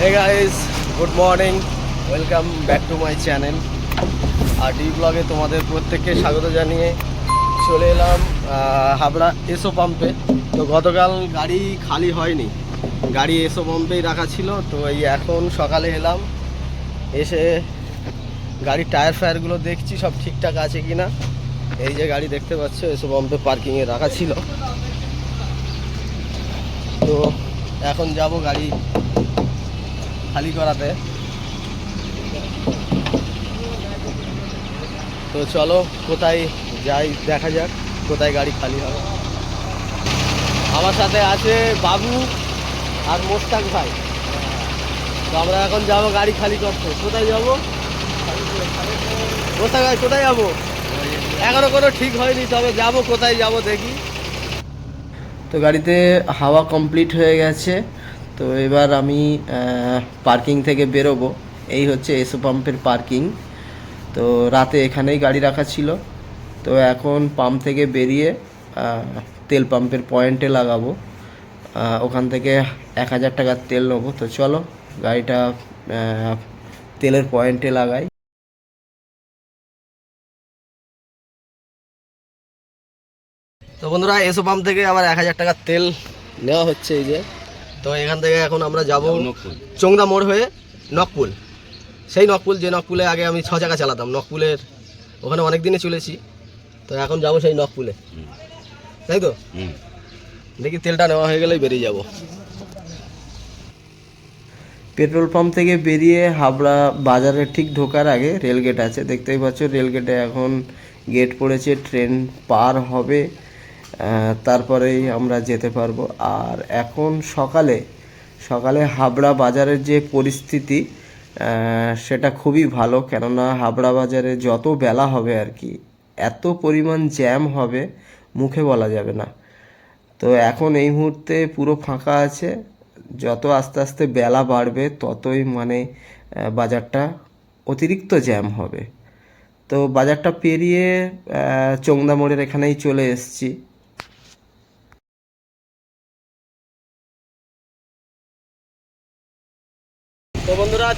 Hey guys good morning welcome back to my channel R D ব্লগে তোমাদের প্রত্যেককে স্বাগত জানিয়ে চলে এলাম হাবড়া এসো পাম্পে তো গতকাল গাড়ি খালি হয়নি। গাড়ি এসো পাম্পেই রাখা ছিল, তো এই এখন সকালে এলাম। এসে গাড়ির টায়ার ফায়ারগুলো দেখছি, সব ঠিকঠাক আছে কি না এই যে গাড়ি দেখতে পাচ্ছ, এসো পাম্পে পার্কিংয়ে রাখা ছিল। তো এখন যাব গাড়ি খালি করাতে। তো চলো, কোথায় যাই দেখা যাক, কোথায় গাড়ি খালি হবে আমার সাথে আছে বাবু আর মোস্তাক ভাই। তো আমরা এখন যাব গাড়ি খালি করতে। কোথায় যাব? মোস্তাক ভাই, কোথায় যাব? এখনও কোনো ঠিক হয়নি, তবে যাব, কোথায় যাব দেখি। তো গাড়িতে হাওয়া কমপ্লিট হয়ে গেছে। তো এবার আমি পার্কিং থেকে বেরোবো। এই হচ্ছে এসো পাম্পের পার্কিং তো রাতে এখানেই গাড়ি রাখা ছিল। তো এখন পাম্প থেকে বেরিয়ে তেল পাম্পের পয়েন্টে লাগাবো। ওখান থেকে এক হাজার টাকার তেল নেব। তো চলো, গাড়িটা তেলের পয়েন্টে লাগাই। তো বন্ধুরা, এসো পাম্প থেকে আবার এক হাজার টাকার তেল নেওয়া হচ্ছে এই যে। তো এখান থেকে এখন আমরা যাব চোংদা মোড় হয়ে নকপুল সেই নকপুল যে নকপুলে আগে আমি ছ চাকা চালাতাম নকপুলের ওখানে অনেক দিনে চলেছি। তো এখন যাব সেই নকপুলে তাই তো? দেখি তেলটা নেওয়া হয়ে গেলেই বেরিয়ে যাব। পেট্রোল পাম্প থেকে বেরিয়ে হাবড়া বাজারে ঠিক ঢোকার আগে রেলগেট আছে। দেখতেই পাচ্ছ রেলগেটে এখন গেট পড়েছে ট্রেন পার হবে। তারপরেই আমরা যেতে পারব। আর এখন সকালে সকালে হাবড়া বাজারের যে পরিস্থিতি সেটা খুবই ভালো। কেননা হাবড়া বাজারে যত বেলা হবে আর কি, এত পরিমাণ জ্যাম হবে, মুখে বলা যাবে না। তো এখন এই মুহূর্তে পুরো ফাঁকা আছে। যত আস্তে আস্তে বেলা বাড়বে, ততই মানে বাজারটা অতিরিক্ত জ্যাম হবে। তো বাজারটা পেরিয়ে চোংদা মোড়ের এখানেই চলে এসেছি।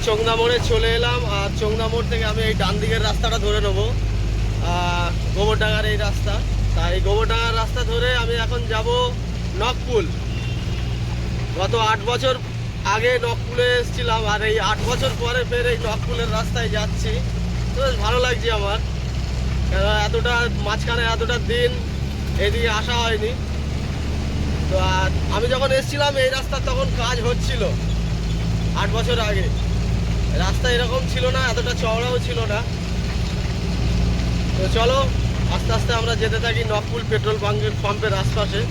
চোংদা মোড়ে চলে এলাম, আর চোংদা মোড় থেকে আমি এই ডান দিকের রাস্তাটা ধরে নেব। গোবরডাঙ্গার এই রাস্তা। তা তাই গোবরডাঙ্গার রাস্তা ধরে আমি এখন যাব নকপুল। গত আট বছর আগে নকপুলে এসেছিলাম, আর এই আট বছর পরে ফের এই নকপুলের রাস্তায় যাচ্ছি। তো বেশ ভালো লাগছে আমার। কেন এতটা মাঝখানে এতটা দিন এদিকে আসা হয়নি। তো, আর আমি যখন এসেছিলাম এই রাস্তা তখন কাজ হচ্ছিল, আট বছর আগে। রাস্তা এরকম ছিল না, এতটা চওড়াও ছিল না। তো চলো, আস্তে আস্তে আমরা যেতে থাকি নকপুল পেট্রোল পাম্পের পাম্পের আশপাশে।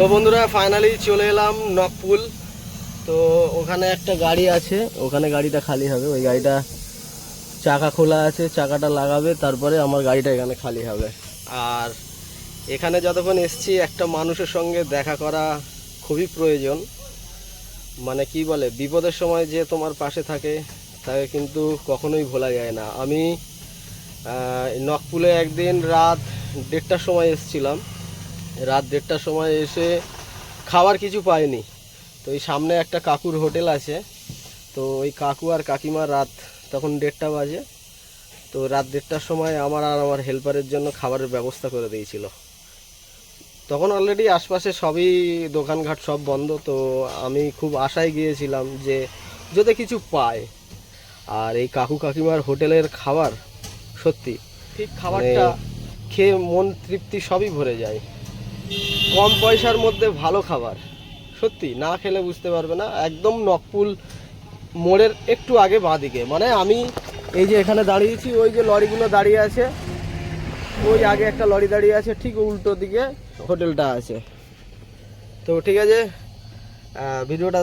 তো বন্ধুরা ফাইনালি চলে এলাম নকপুল। তো ওখানে একটা গাড়ি আছে, ওখানে গাড়িটা খালি হবে। ওই গাড়িটা চাকা খোলা আছে, চাকাটা লাগাবে, তারপরে আমার গাড়িটা এখানে খালি হবে। আর এখানে যতক্ষণ এসছি, একটা মানুষের সঙ্গে দেখা করা খুবই প্রয়োজন। মানে কি বলে, বিপদের সময় যে তোমার পাশে থাকে, তাকে কিন্তু কখনোই ভোলা যায় না। আমি নকপুলে একদিন রাত দেড়টার সময় এসছিলাম। রাত দেড়টার সময় এসে খাবার কিছু পাইনি তো এই সামনে একটা কাকুর হোটেল আছে। তো ওই কাকু আর কাকিমা রাত তখন দেড়টা বাজে। তো রাত দেড়টার সময় আমার আর আমার হেল্পারের জন্য খাবারের ব্যবস্থা করে দিয়েছিল। তখন অলরেডি আশপাশে সবই দোকানঘাট সব বন্ধ। তো আমি খুব আশায় গিয়েছিলাম যে যদি কিছু পায়। আর এই কাকু কাকিমার হোটেলের খাবার সত্যি ঠিক খাবারটা খেয়ে মন তৃপ্তি সবই ভরে যায়। কম পয়সার মধ্যে ভালো খাবার। সত্যি না খেলে বুঝতে পারবে না। একদম নকপুল মোড়ের একটু আগে বাঁদিকে। মানে আমি এই যে এখানে দাঁড়িয়েছি ওই যে লরিগুলো দাঁড়িয়ে আছে ওই আগে একটা লরি দাঁড়িয়ে আছে ঠিক উল্টো দিকে হোটেলটা আছে। তো ঠিক আছে ভিডিওটা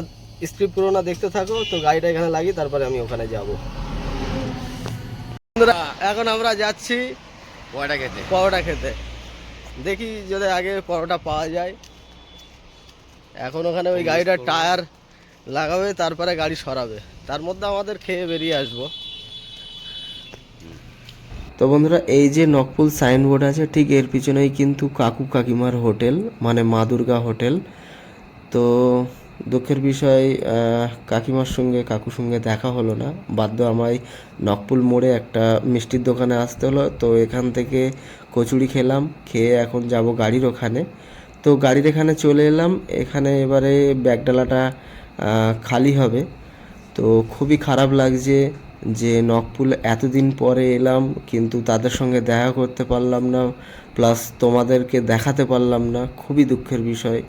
স্কিপ করো না দেখতে থাকো। তো গাড়িটা এখানে লাগিয়ে তারপরে আমি ওখানে যাব। বন্ধুরা এখন আমরা যাচ্ছি পয়টা খেতে। পরোটা খেতে। দেখি যদি আগে পরোটা পাওয়া যায়। এখন ওখানে ওই গাড়িটার টায়ার লাগাবে, তারপরে গাড়ি সরাবে। তার মধ্যে আমাদের খেয়ে বেরিয়ে আসব। তো বন্ধুরা, এই যে নকপুল সাইনবোর্ড আছে, ঠিক এর পিছনেই কিন্তু কাকু কাকিমার হোটেল মানে মা দুর্গা হোটেল। তো দুঃখের বিষয় কাকিমার সঙ্গে, কাকুর সঙ্গে দেখা হলো না। বাধ্য আমায় নকপুল মোড়ে একটা মিষ্টির দোকানে আসতে হলো। তো এখান থেকে কচুরি খেলাম, খেয়ে এখন যাব গাড়ির ওখানে। তো গাড়ির এখানে চলে এলাম। এখানে এবারে ব্যাগডালাটা খালি হবে। তো খুবই খারাপ লাগছে যে নকপুল এতদিন পরে এলাম, কিন্তু তাদের সঙ্গে দেখা করতে পারলাম না, প্লাস তোমাদেরকে দেখাতে পারলাম না। খুবই দুঃখের বিষয়।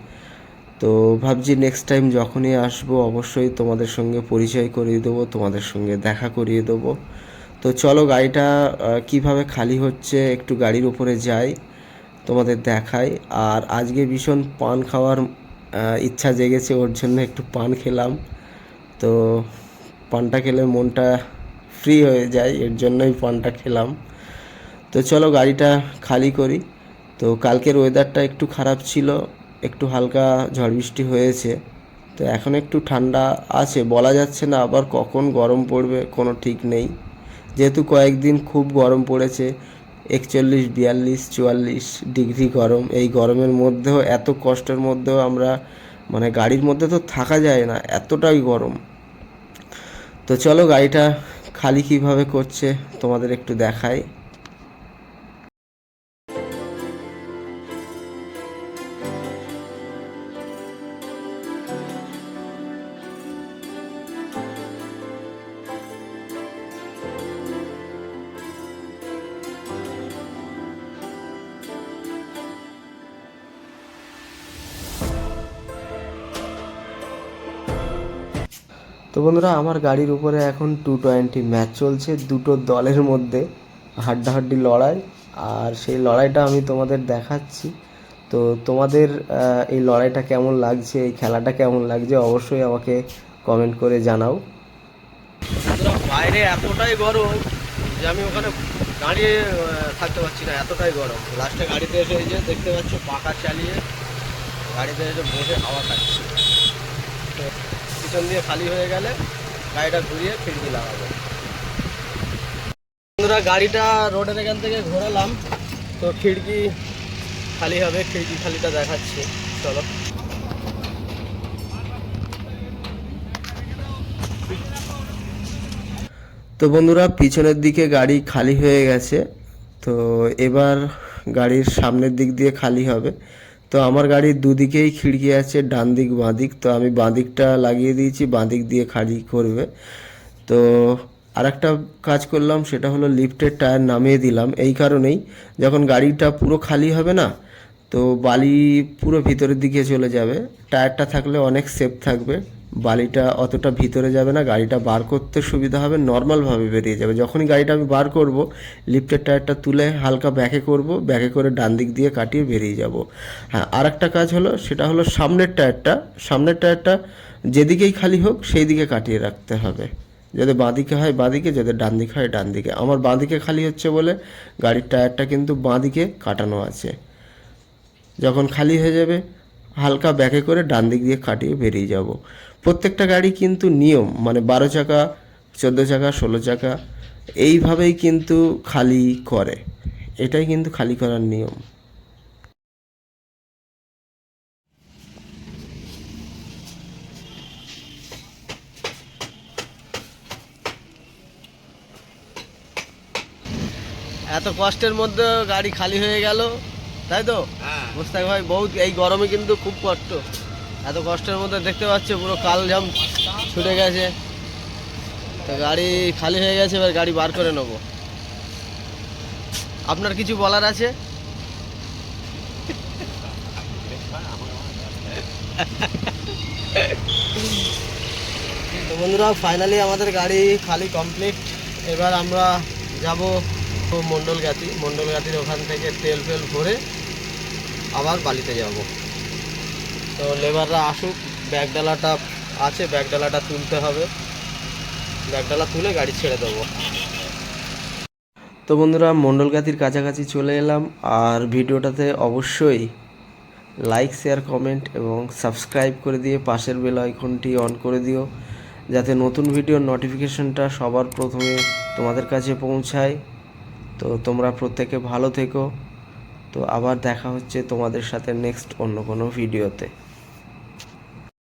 তো ভাবছি নেক্সট টাইম যখনই আসব অবশ্যই তোমাদের সঙ্গে পরিচয় করিয়ে দেবো, তোমাদের সঙ্গে দেখা করিয়ে দেবো। তো চলো গাড়িটা কীভাবে খালি হচ্ছে একটু গাড়ির উপরে যাই, তোমাদের দেখাই। আর আজকে ভীষণ পান খাওয়ার ইচ্ছা জেগেছে, ওর জন্য একটু পান খেলাম। তো পানটা খেলে মনটা ফ্রি হয়ে যায়, এর জন্যই পানটা খেলাম। তো চলো গাড়িটা খালি করি। তো কালকের ওয়েদারটা একটু খারাপ ছিল একটু হালকা ঝড় বৃষ্টি হয়েছে। তো এখন একটু ঠান্ডা আছে, বলা যাচ্ছে না আবার কখন গরম পড়বে, কোনো ঠিক নেই। যেহেতু কয়েকদিন খুব গরম পড়েছে, একচল্লিশ, বিয়াল্লিশ, চুয়াল্লিশ ডিগ্রি গরম। এই গরমের মধ্যেও, এত কষ্টের মধ্যেও আমরা মানে গাড়ির মধ্যে তো থাকা যায় না, এতটাই গরম। তো চলো গাড়িটা খালি কীভাবে করছে তোমাদের একটু দেখাই। তো বন্ধুরা, আমার গাড়ির উপরে এখন টু টোয়েন্টি ম্যাচ চলছে, দুটো দলের মধ্যে হাড্ডাহাড্ডি লড়াই। আর সেই লড়াইটা আমি তোমাদের দেখাচ্ছি। তো তোমাদের এই লড়াইটা কেমন লাগছে, এই খেলাটা কেমন লাগছে, অবশ্যই আমাকে কমেন্ট করে জানাও। বাইরে এতটাই গরম যে আমি ওখানে দাঁড়িয়ে থাকতে পারছি না, এতটাই গরম। লাস্টে গাড়িতে এসে এই যে দেখতে পাচ্ছ, পাখা চালিয়ে গাড়িতে এসে বসে হাওয়া খাচ্ছি। পিছন দিয়ে খালি হয়ে গেলে গাড়িটা ঘুরিয়ে খিড়কি লাগাবো। বন্ধুরা, গাড়িটা রোডের এখান থেকে ঘোরালাম, তো খিড়কি খালি হবে, খিড়কি খালিটা দেখাচ্ছি, চলো। তো বন্ধুরা, পিছনের দিকে গাড়ি খালি হয়ে গেছে, তো এবার গাড়ির সামনের দিক দিয়ে খালি হবে। তো আমার গাড়ির দুদিকেই খিড়কি আছে, ডান দিক বাঁদিক তো আমি বাঁদিকটা লাগিয়ে দিয়েছি বাঁদিক দিয়ে খাড়ি করবে। তো আর একটা কাজ করলাম, সেটা হলো লিফটের টায়ার নামিয়ে দিলাম। এই কারণেই যখন গাড়িটা পুরো খালি হবে না, তো বালি পুরো ভিতরের দিকে চলে যাবে। টায়ারটা থাকলে অনেক সেফ থাকবে। বালিটা অতটা ভিতরে যাবে না, গাড়িটা বার করতে সুবিধা হবে নর্মালভাবে বেরিয়ে যাবে। যখনই গাড়িটা আমি বার করব লিফটের টায়ারটা তুলে হালকা ব্যাকে করব ব্যাকে করে ডান দিক দিয়ে কাটিয়ে বেরিয়ে যাব। হ্যাঁ আর একটা কাজ হলো, সেটা হলো সামনের টায়ারটা সামনের টায়ারটা যেদিকেই খালি হোক সেই দিকে কাটিয়ে রাখতে হবে। যদি বাঁদিকে হয় বাঁদিকে যদি ডান দিকে হয় ডান দিকে। আমার বাঁদিকে খালি হচ্ছে বলে গাড়ির টায়ারটা কিন্তু বাঁদিকে কাটানো আছে। যখন খালি হয়ে যাবে হালকা ব্যাকে করে ডান দিক দিয়ে কাটিয়ে বেরিয়ে যাব। প্রত্যেকটা গাড়ি কিন্তু নিয়ম মানে বারো চাকা, চোদ্দ চাকা, ষোলো চাকা, এইভাবেই কিন্তু খালি করে। এটাই কিন্তু খালি করার নিয়ম। এত কষ্টের মধ্যে গাড়ি খালি হয়ে গেল। তাই তো মুস্তাক ভাই বহুত এই গরমে কিন্তু খুব কষ্ট। এত কষ্টের মধ্যে দেখতে পাচ্ছ পুরো কাল জাম ছুটে গেছে। তো গাড়ি খালি হয়ে গেছে এবার গাড়ি বার করে নেব। আপনার কিছু বলার আছে? তো বন্ধুরা ফাইনালি আমাদের গাড়ি খালি কমপ্লিট এবার আমরা যাব মণ্ডলগাতি মণ্ডলগাতির ওখান থেকে তেল ফেল ভরে আবার বালিতে যাব। তো লেবাররা আসুক, ব্যাগডালাটা আছে, ব্যাগডালাটা তুলতে হবে। ব্যাগডালা তুলে গাড়ি ছেড়ে দেবো। তো বন্ধুরা, মণ্ডলগাতির কাছাকাছি চলে এলাম। আর ভিডিওটাতে অবশ্যই লাইক, শেয়ার, কমেন্ট এবং সাবস্ক্রাইব করে দিয়ে পাশের বেল আইকনটি অন করে দিও, যাতে নতুন ভিডিওর নোটিফিকেশনটা সবার প্রথমে তোমাদের কাছে পৌঁছায়। তো তোমরা প্রত্যেকে ভালো থেকো। তো আবার দেখা হচ্ছে তোমাদের সাথে নেক্সট অন্য কোনো ভিডিওতে